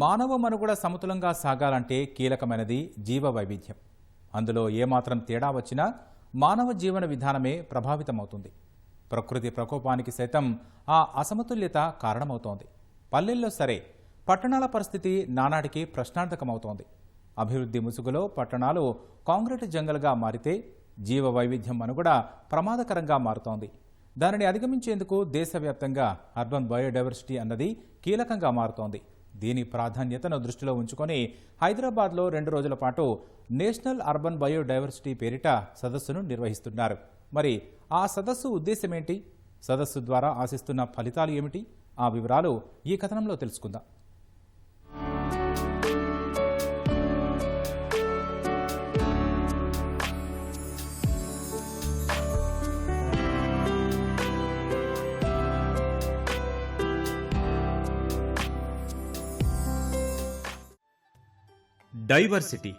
మానవ మనుగడ సమతులంగా సాగాలంటే కీలకమైనది జీవ వైవిధ్యం అందులో ఏమాత్రం తేడా వచ్చినా మానవ జీవన విధానమే ప్రభావితమవుతుంది. ప్రకృతి ప్రకోపానికి సైతం ఆ అసమతుల్యత కారణమవుతోంది. పల్లెల్లో సరే పట్టణాల పరిస్థితి నానాటికి ప్రశ్నార్థకమవుతోంది. అభివృద్ధి ముసుగులో పట్టణాలు కాంక్రీట్ జంగల్గా మారితే జీవ వైవిధ్యం మనుగడ ప్రమాదకరంగా మారుతోంది. దానిని అధిగమించేందుకు దేశవ్యాప్తంగా అర్బన్ బయోడైవర్సిటీ అన్నది కీలకంగా మారుతోంది. దీని ప్రాధాన్యతను దృష్టిలో ఉంచుకొని హైదరాబాద్లో రెండు రోజుల పాటు నేషనల్ అర్బన్ బయోడైవర్సిటీ పేరిట సదస్సును నిర్వహిస్తున్నారు. మరి ఆ సదస్సు ఉద్దేశమేంటి? సదస్సు ద్వారా ఆశిస్తున్న ఫలితాలు ఏమిటి? ఆ వివరాలు ఈ కథనంలో తెలుసుకుందాం. డైవర్సిటీ.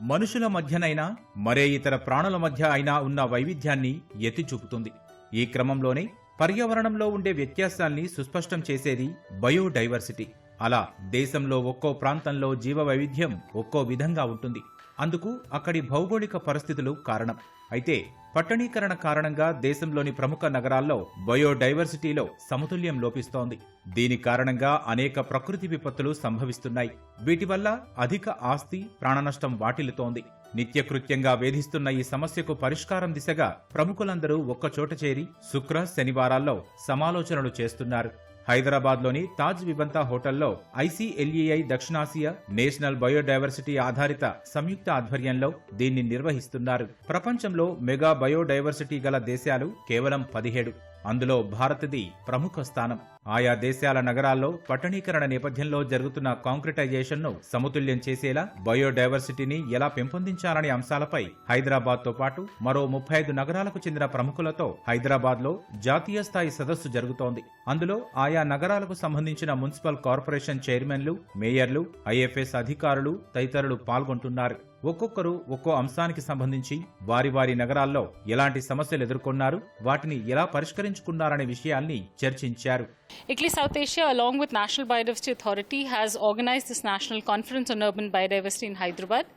మనుషుల మధ్యనైనా మరే ఇతర ప్రాణుల మధ్య అయినా ఉన్న వైవిధ్యాన్ని ఎత్తి చూపుతుంది. ఈ క్రమంలోనే పర్యావరణంలో ఉండే వ్యత్యాసాల్ని సుస్పష్టం చేసేది బయోడైవర్సిటీ. అలా దేశంలో ఒక్కో ప్రాంతంలో జీవ వైవిధ్యం ఒక్కో విధంగా ఉంటుంది. అందుకు అక్కడి భౌగోళిక పరిస్థితులు కారణం. అయితే పట్టణీకరణ కారణంగా దేశంలోని ప్రముఖ నగరాల్లో బయోడైవర్సిటీలో సమతుల్యం లోపిస్తోంది. దీని కారణంగా అనేక ప్రకృతి విపత్తులు సంభవిస్తున్నాయి. వీటి వల్ల అధిక ఆస్తి ప్రాణనష్టం వాటిల్లుతోంది. నిత్యకృత్యంగా వేధిస్తున్న ఈ సమస్యకు పరిష్కారం దిశగా ప్రముఖులందరూ ఒక్కచోట చేరి శుక్ర శనివారాల్లో సమాలోచనలు చేస్తున్నారు. హైదరాబాద్లోని తాజ్ విబంతా హోటల్లో ఐసీఎల్ఈఐ దక్షిణాసియా నేషనల్ బయోడైవర్సిటీ ఆధారిత సంయుక్త ఆధ్వర్యంలో దీన్ని నిర్వహిస్తున్నారు. ప్రపంచంలో మెగా బయోడైవర్సిటీ గల దేశాలు కేవలం పదిహేడు. అందులో భారత్ది ప్రముఖ స్థానం. ఆయా దేశాల నగరాల్లో పట్టణీకరణ నేపథ్యంలో జరుగుతున్న కాంక్రిటైజేషన్ను సమతుల్యం చేసేలా బయోడైవర్సిటీని ఎలా పెంపొందించాలనే అంశాలపై హైదరాబాద్తో పాటు మరో ముప్పై ఐదు నగరాలకు చెందిన ప్రముఖులతో హైదరాబాద్లో జాతీయ స్థాయి సదస్సు జరుగుతోంది. అందులో ఆయా నగరాలకు సంబంధించిన మున్సిపల్ కార్పొరేషన్ చైర్మన్లు మేయర్లు ఐఎఫ్ఎస్ అధికారులు తదితరులు పాల్గొంటున్నారు. ఒక్కొక్కరు ఒక్కో అంశానికి సంబంధించి వారి వారి నగరాల్లో ఎలాంటి సమస్యలు ఎదుర్కొన్నారు వాటిని ఎలా పరిష్కరించుకున్నారనే విషయాన్ని చర్చించారు. ICLEI South Asia along with national biodiversity authority has organise this national conference on urban biodiversity in Hyderabad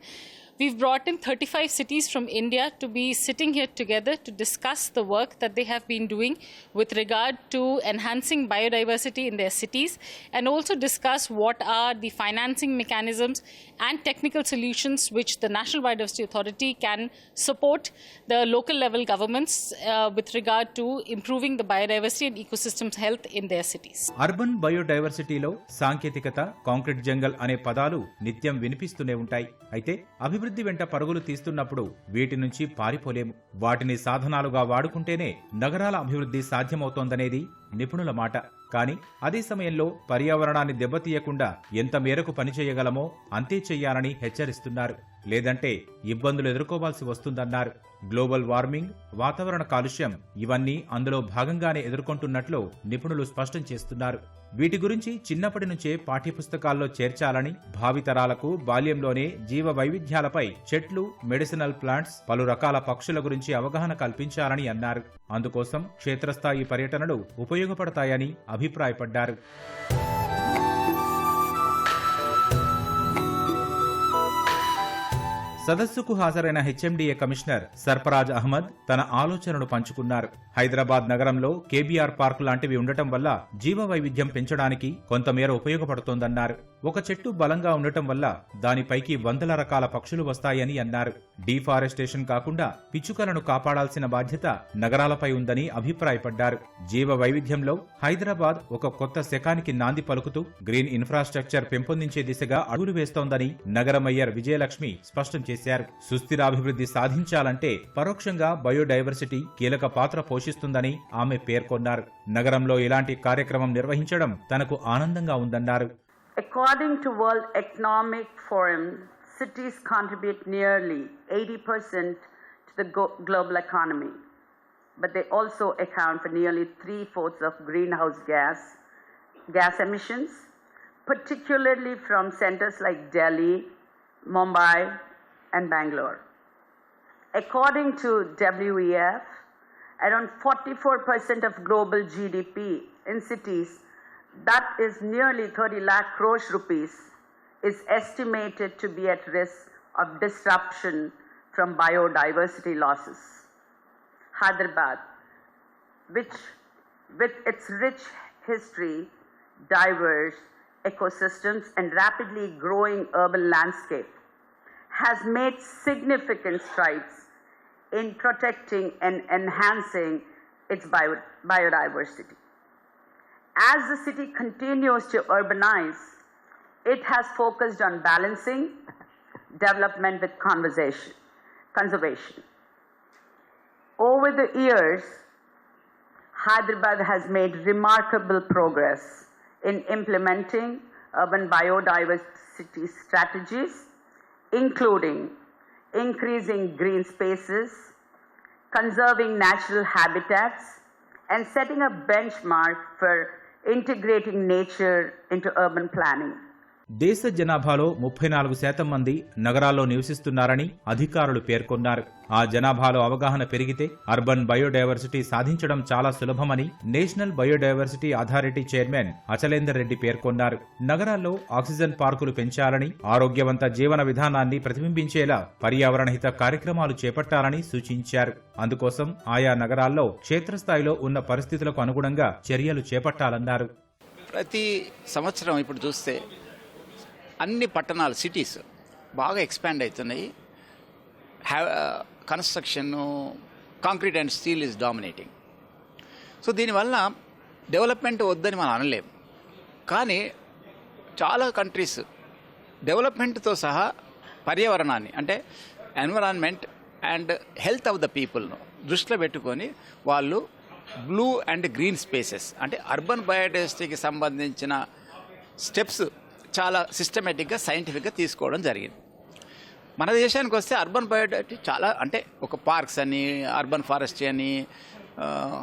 We've brought in 35 cities from India to be sitting here together to discuss the work that they have been doing with regard to enhancing biodiversity in their cities and also discuss what are the financing mechanisms and technical solutions which the National Biodiversity Authority can support the local level governments uh, with regard to improving the biodiversity and ecosystems health in their cities. Urban బయోడైవర్సిటీలో సాంకేతికత concrete జంగల్ అనే పదాలు నిత్యం వినిపిస్తూనే ఉంటాయి అయితే అభివృద్ధి వెంట పరుగులు తీస్తున్నప్పుడు వీటి నుంచి పారిపోలేము. వాటిని సాధనాలుగా వాడుకుంటేనే నగరాల అభివృద్ధి సాధ్యమవుతోందనేది నిపుణుల మాట. కానీ అదే సమయంలో పర్యావరణాన్ని దెబ్బతీయకుండా ఎంత మేరకు పనిచేయగలమో అంతే చెయ్యాలని హెచ్చరిస్తున్నారు. లేదంటే ఇబ్బందులు ఎదుర్కోవాల్సి వస్తుందన్నారు. గ్లోబల్ వార్మింగ్ వాతావరణ కాలుష్యం ఇవన్నీ అందులో భాగంగానే ఎదుర్కొంటున్నట్లు నిపుణులు స్పష్టం చేస్తున్నారు. వీటి గురించి చిన్నప్పటి నుంచే పాఠ్యపుస్తకాల్లో చేర్చాలని భావితరాలకు బాల్యంలోనే జీవ వైవిధ్యాలపై చెట్లు మెడిసినల్ ప్లాంట్స్ పలు రకాల పక్షుల గురించి అవగాహన కల్పించాలని అన్నారు. అందుకోసం క్షేత్రస్థాయి పర్యటనలు ఉపయోగపడతాయని అభిప్రాయపడ్డారు. సదస్సుకు హాజరైన హెచ్ఎండిఏ కమిషనర్ సర్ఫరాజ్ అహ్మద్ తన ఆలోచనను పంచుకున్నారు. హైదరాబాద్ నగరంలో కేబీఆర్ పార్క్ లాంటివి ఉండటం వల్ల జీవ వైవిధ్యం పెంచడానికి కొంతమేర ఉపయోగపడుతోందన్నారు. ఒక చెట్టు బలంగా ఉండటం వల్ల దానిపైకి వందల రకాల పక్షులు వస్తాయని అన్నారు. డీఫారెస్టేషన్ కాకుండా పిచ్చుకలను కాపాడాల్సిన బాధ్యత నగరాలపై ఉందని అభిప్రాయపడ్డారు. జీవ వైవిధ్యంలో హైదరాబాద్ ఒక కొత్త శకానికి నాంది పలుకుతూ గ్రీన్ ఇన్ఫ్రాస్ట్రక్చర్ పెంపొందించే దిశగా అడుగులు వేస్తోందని నగర మేయర్ విజయలక్ష్మి స్పష్టం చేశారు. సుస్థిరాభివృద్ధి సాధించాలంటే పరోక్షంగా బయోడైవర్సిటీ కీలక పాత్ర పోషిస్తుందని ఆమె పేర్కొన్నారు. నగరంలో ఇలాంటి కార్యక్రమం నిర్వహించడం తనకు ఆనందంగా ఉందన్నారు. According to World Economic Forum, cities contribute nearly 80% to the global economy, but they also account for nearly three fourths of greenhouse gas gas emissions, particularly from centers like Delhi, Mumbai, and Bangalore. According to WEF, around 44% of global GDP in cities, that is nearly 30 lakh crores rupees, is estimated to be at risk of disruption from biodiversity losses. Hyderabad, which with its rich history, diverse ecosystems, and rapidly growing urban landscape, has made significant strides in protecting and enhancing its bio- biodiversity. As the city continues to urbanize, it has focused on balancing development with conservation. Over the years, Hyderabad has made remarkable progress in implementing urban biodiversity strategies, including increasing green spaces, conserving natural habitats, and setting a benchmark for integrating nature into urban planning. దేశ జనాభాలో ముప్పై నాలుగు శాతం మంది నగరాల్లో నివసిస్తున్నారని అధికారులు పేర్కొన్నారు. ఆ జనాభాలో అవగాహన పెరిగితే అర్బన్ బయోడైవర్సిటీ సాధించడం చాలా సులభమని national biodiversity authority chairman Achalender Reddy పేర్కొన్నారు. నగరాల్లో ఆక్సిజన్ పార్కులు పెంచాలని ఆరోగ్యవంత జీవన విధానాన్ని ప్రతిబింబించేలా పర్యావరణ హిత కార్యక్రమాలు చేపట్టాలని సూచించారు. అందుకోసం ఆయా నగరాల్లో క్షేత్రస్థాయిలో ఉన్న పరిస్థితులకు అనుగుణంగా చర్యలు చేపట్టాలన్నారు. ప్రతి సంవత్సరం ఇప్పుడు చూస్తే అన్ని పట్టణాలు సిటీస్ బాగా ఎక్స్పాండ్ అవుతున్నాయి. Have construction concrete and steel is dominating so దీనివల్ల డెవలప్మెంట్ వద్దని మనం అనలేము కానీ చాలా కంట్రీస్ డెవలప్మెంట్తో సహా పర్యావరణాన్ని అంటే environment and health of the పీపుల్ను దృష్టిలో పెట్టుకొని వాళ్ళు బ్లూ అండ్ గ్రీన్ స్పేసెస్ అంటే అర్బన్ బయోడైవర్సిటీకి సంబంధించిన స్టెప్స్ చాలా సిస్టమేటిక్గా సైంటిఫిక్గా తీసుకోవడం జరిగింది. మన దేశానికి వస్తే అర్బన్ బయోడైవర్సిటీ చాలా అంటే ఒక పార్క్స్ అని అర్బన్ ఫారెస్ట్రీ అని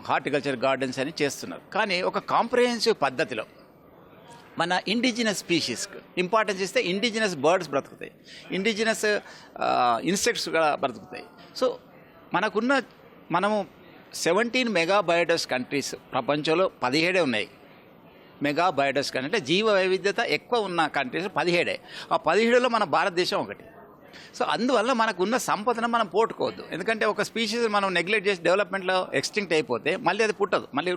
హార్టికల్చర్ గార్డెన్స్ అని చేస్తున్నారు. కానీ ఒక కాంప్రహెన్సివ్ పద్ధతిలో మన ఇండిజినస్ స్పీషీస్కి ఇంపార్టెన్స్ ఇస్తే ఇండిజినస్ బర్డ్స్ బ్రతుకుతాయి. ఇండిజినస్ ఇన్సెక్ట్స్ కూడా బ్రతుకుతాయి. సో మనకున్న మనము సెవెంటీన్ మెగా బయోడైవర్స్ కంట్రీస్ ప్రపంచంలో పదిహేడే ఉన్నాయి. మెగా బయోడస్ కంట్రీ అంటే జీవ వైవిధ్యత ఎక్కువ ఉన్న కంట్రీస్ పదిహేడే. ఆ పదిహేడులో మన భారతదేశం ఒకటి. సో అందువల్ల మనకు ఉన్న సంపదను మనం పోటుకోవద్దు ఎందుకంటే ఒక స్పీషీస్ మనం నెగ్లెక్ట్ చేసి డెవలప్మెంట్లో ఎక్స్టింక్ట్ అయిపోతే మళ్ళీ అది పుట్టదు. మళ్ళీ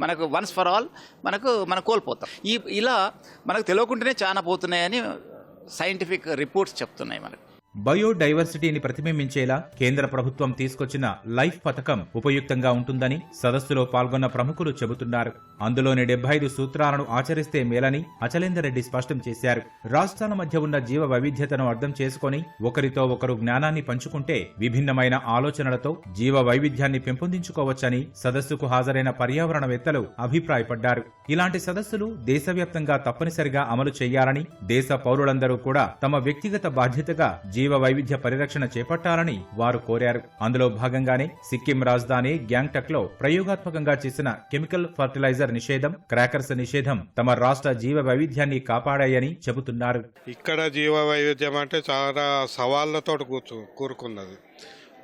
మనకు వన్స్ ఫర్ ఆల్ మనకు మనం కోల్పోతాం. ఈ ఇలా మనకు తెలియకుండానే చాలా పోతున్నాయని సైంటిఫిక్ రిపోర్ట్స్ చెప్తున్నాయి మనకు. బయోడైవర్సిటీని ప్రతిబింబించేలా కేంద్ర ప్రభుత్వం తీసుకొచ్చిన లైఫ్ పథకం ఉపయుక్తంగా ఉంటుందని సదస్సులో పాల్గొన్న ప్రముఖులు చెబుతున్నారు. అందులోని డెబ్బై ఐదు సూత్రాలను ఆచరిస్తే మేలని అచలేందర్ రెడ్డి స్పష్టం చేశారు. రాష్ట్రాల మధ్య ఉన్న జీవ వైవిధ్యతను అర్థం చేసుకొని ఒకరితో ఒకరు జ్ఞానాన్ని పంచుకుంటే విభిన్నమైన ఆలోచనలతో జీవ వైవిధ్యాన్ని పెంపొందించుకోవచ్చని సదస్సుకు హాజరైన పర్యావరణవేత్తలు అభిప్రాయపడ్డారు. ఇలాంటి సదస్సులు దేశవ్యాప్తంగా తప్పనిసరిగా అమలు చేయాలని దేశ పౌరులందరూ కూడా తమ వ్యక్తిగత బాధ్యతగా జీవ వైవిధ్య పరిరక్షణ చేపట్టాలని వారు కోరారు. అందులో భాగంగానే సిక్కిం రాజధాని గ్యాంగ్టక్లో ప్రయోగాత్మకంగా చేసిన కెమికల్ ఫర్టిలైజర్ నిషేధం క్రాకర్స్ నిషేధం తమ రాష్ట్ర జీవ వైవిధ్యాన్ని కాపాడాయని చెబుతున్నారు. ఇక్కడ జీవ వైవిధ్యం అంటే చాలా సవాళ్ళతో కూర్చు కూరుకున్నది.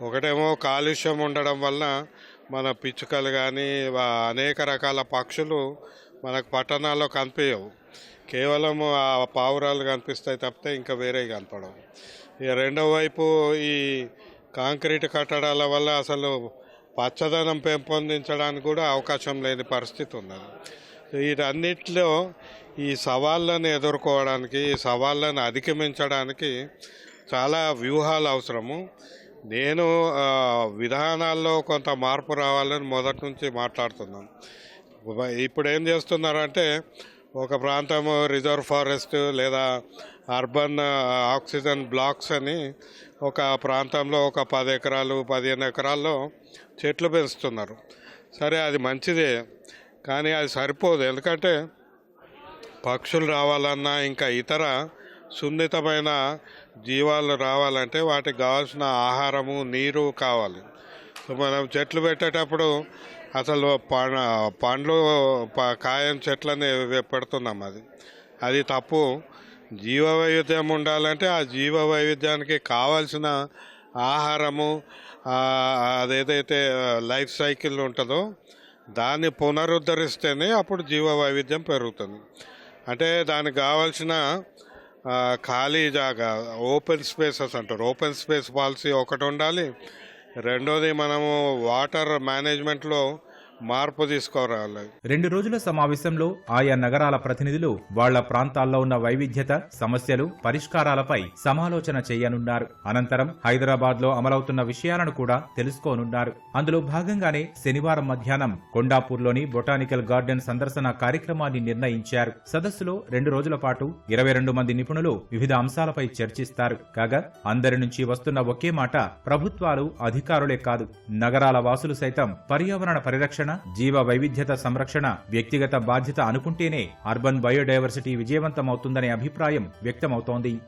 ఒకటేమో కాలుష్యం ఉండడం వల్ల మన పిచ్చుకలు కానీ అనేక రకాల పక్షులు మనకు పట్టణాల్లో కనిపించవు కేవలం ఆ పావురాలు కనిపిస్తాయి తప్పితే ఇంకా వేరే కనపడవు. ఇక రెండో వైపు ఈ కాంక్రీట్ కట్టడాల వల్ల అసలు పచ్చదనం పెంపొందించడానికి కూడా అవకాశం లేని పరిస్థితి ఉన్నది. వీటన్నిటిలో ఈ సవాళ్ళను ఎదుర్కోవడానికి ఈ సవాళ్ళను అధిగమించడానికి చాలా వ్యూహాలు అవసరము. నేను విధానాల్లో కొంత మార్పు రావాలని మొదటి నుంచి మాట్లాడుతున్నాను. ఇప్పుడు ఏం చేస్తున్నారంటే ఒక ప్రాంతము రిజర్వ్ ఫారెస్ట్ లేదా అర్బన్ ఆక్సిజన్ బ్లాక్స్ అని ఒక ప్రాంతంలో ఒక పది ఎకరాలు పదిహేను ఎకరాల్లో చెట్లు పెంచుతున్నారు. సరే అది మంచిదే కానీ అది సరిపోదు. ఎందుకంటే పక్షులు రావాలన్నా ఇంకా ఇతర సున్నితమైన జీవాలు రావాలంటే వాటికి కావాల్సిన ఆహారము నీరు కావాలి. సో మనం చెట్లు పెట్టేటప్పుడు అసలు ప- పండ్లు ప- కాయం చెట్లని పెడుతున్నాం అది. అది తప్పు. జీవ వైవిధ్యం ఉండాలంటే ఆ జీవ వైవిధ్యానికి కావాల్సిన ఆహారము అదేదైతే లైఫ్ సైకిల్ ఉంటుందో దాన్ని పునరుద్ధరిస్తేనే అప్పుడు జీవ వైవిధ్యం పెరుగుతుంది. అంటే దానికి కావాల్సిన ఖాళీ జాగా ఓపెన్ స్పేసెస్ అంటారు. ఓపెన్ స్పేస్ పాలసీ ఒకటి ఉండాలి. రెండోది మనము వాటర్ మేనేజ్మెంట్లో మార్పు తీసుకురావాలి రెండు రోజుల సమావేశంలో ఆయా నగరాల ప్రతినిధులు వాళ్ళ ప్రాంతాల్లో ఉన్న వైవిధ్యత సమస్యలు పరిష్కారాలపై సమాలోచన చేయనున్నారు. అనంతరం హైదరాబాద్లో అమలవుతున్న విషయాలను కూడా తెలుసుకోనున్నారు. అందులో భాగంగానే శనివారం మధ్యాహ్నం కొండాపూర్లోని బొటానికల్ గార్డెన్ సందర్శన కార్యక్రమాన్ని నిర్ణయించారు. సదస్సులో రెండు రోజుల పాటు ఇరవై రెండు మంది నిపుణులు వివిధ అంశాలపై చర్చిస్తారు. కాగా అందరి నుంచి వస్తున్న ఒకే మాట ప్రభుత్వాలు అధికారులే కాదు నగరాల వాసులు సైతం పర్యావరణ పరిరక్షణ జీవ వైవిధ్యత సంరక్షణ వ్యక్తిగత బాధ్యత అనుకుంటేనే అర్బన్ బయోడైవర్సిటీ విజయవంతమవుతుందనే అభిప్రాయం వ్యక్తమవుతోంది.